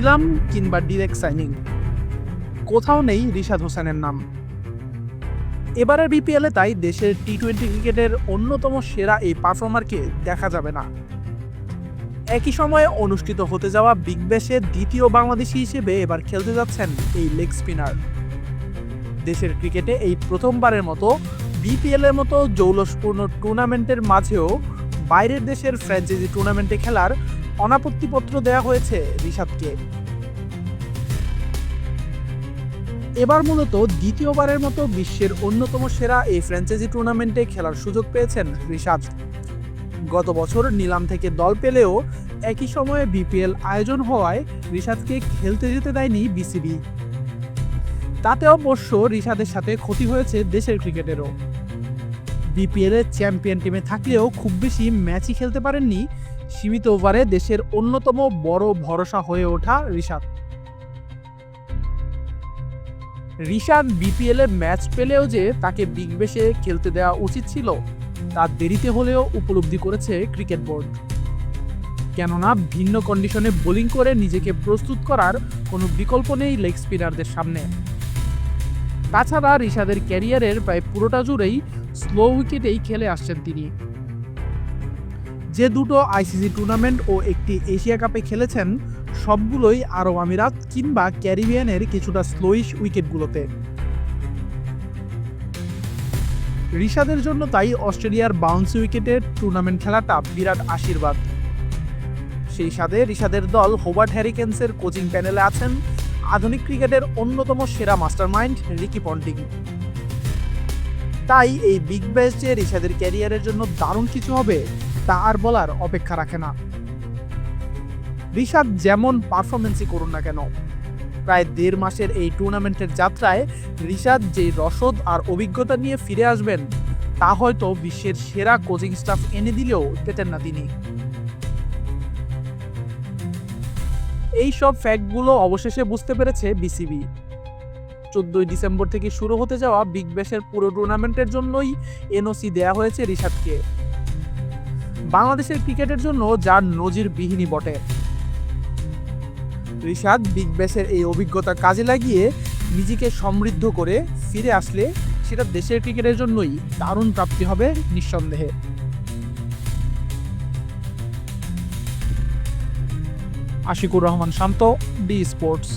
নিলাম কিংবা direct signing কোথাও নেই রিশাদ হোসেনের নাম। এবারের বিপিএলে তাই দেশের টি টোয়েন্টি ক্রিকেটের অন্যতম সেরা এই পারফর্মারকে দেখা যাবে না। একই সময়ে অনুষ্ঠিত হতে যাওয়া বিগ ব্যাশের দ্বিতীয় বাংলাদেশি হিসেবে এবার খেলতে যাচ্ছেন এই লেগ স্পিনার দেশের ক্রিকেটে এই প্রথমবারের মতো বিপিএল এর মতো জৌলসপূর্ণ টুর্নামেন্টের মাঝেও বাইরের দেশের ফ্র্যাঞ্চাইজি টুর্নামেন্টে খেলার অনাপত্তিপত্র দেওয়া হয়েছে রিশাদকে। এবার মূলত দ্বিতীয়বারের মতো বিশ্বের অন্যতম সেরা এই ফ্র্যাঞ্চাইজি টুর্নামেন্টে খেলার সুযোগ পেয়েছেন রিশাদ। গত বছর নিলাম থেকে দল পেলেও একই সময়ে বিপিএল আয়োজন হওয়ায় রিশাদকে খেলতে যেতে দেয়নি বিসিবি। তাতে অবশ্য রিশাদের সাথে ক্ষতি হয়েছে দেশের ক্রিকেটেরও। বিপিএল এর চ্যাম্পিয়ন টিমে থাকলেও খুব বেশি ম্যাচই খেলতে পারেননি সীমিত ওভারে দেশের অন্যতম বড় ভরসা হয়ে ওঠা রিশাদ। রিশাদ বিপিএল ম্যাচ পেলেও যে তাকে বিগ বেশে খেলতে দেওয়া উচিত ছিল, তা দেরিতে হলেও উপলব্ধি করেছে ক্রিকেট বোর্ড। কেননা ভিন্ন কন্ডিশনে বোলিং করে নিজেকে প্রস্তুত করার কোনো বিকল্প নেই লেগ স্পিনারদের সামনে। তাছাড়া রিশাদের ক্যারিয়ারের প্রায় পুরোটা জুড়েই স্লো উইকেটেই খেলে আসছেন তিনি। যে দুটো আইসিসি টুর্নামেন্ট ও একটি এশিয়া কাপে খেলেছেন, সবগুলোই আরব আমিরাত কিংবা ক্যারিবিয়ানের কিছুটা স্লোইশ উইকেটগুলোতে। রিশাদের জন্য তাই অস্ট্রেলিয়ার বাউন্সি উইকেটের টুর্নামেন্ট খেলাটা বিরাট আশীর্বাদ। সেই সাথে রিশাদের দল হোবার্ট হ্যারিকেন্সের কোচিং প্যানেলে আছেন আধুনিক ক্রিকেটের অন্যতম সেরা মাস্টারমাইন্ড রিকি পন্টিং। তাই এই বিগ ব্যাশ যে রিশাদের ক্যারিয়ারের জন্য দারুণ কিছু হবে। তা আর বলার অপেক্ষা রাখে না। রিশাদ যেমন পারফরমেন্সই করুন না কেন, প্রায় দেড় মাসের এই টুর্নামেন্টের যাত্রায় রিশাদ যে রসদ আর অভিজ্ঞতা নিয়ে ফিরে আসবেন, তা হয়তো বিশ্বের সেরা কোচিং স্টাফ এনে দিলেও পেতেন না তিনি। এই সব ফ্যাক্টগুলো অবশেষে বুঝতে পেরেছে বিসিবি। চোদ্দই ডিসেম্বর থেকে শুরু হতে যাওয়া বিগ ব্যাশের পুরো টুর্নামেন্টের জন্যই এনওসি দেয়া হয়েছে রিশাদকে। বাংলাদেশের ক্রিকেটের জন্য যার নজিরবিহীনই বটে। রিশাদ বিগ ব্যাশের এই অভিজ্ঞতা কাজে লাগিয়ে নিজেকে সমৃদ্ধ করে ফিরে আসলে সেটা দেশের ক্রিকেটের জন্যই দারুণ প্রাপ্তি হবে নিঃসন্দেহে। Ashiqur Rahman Shanto D sports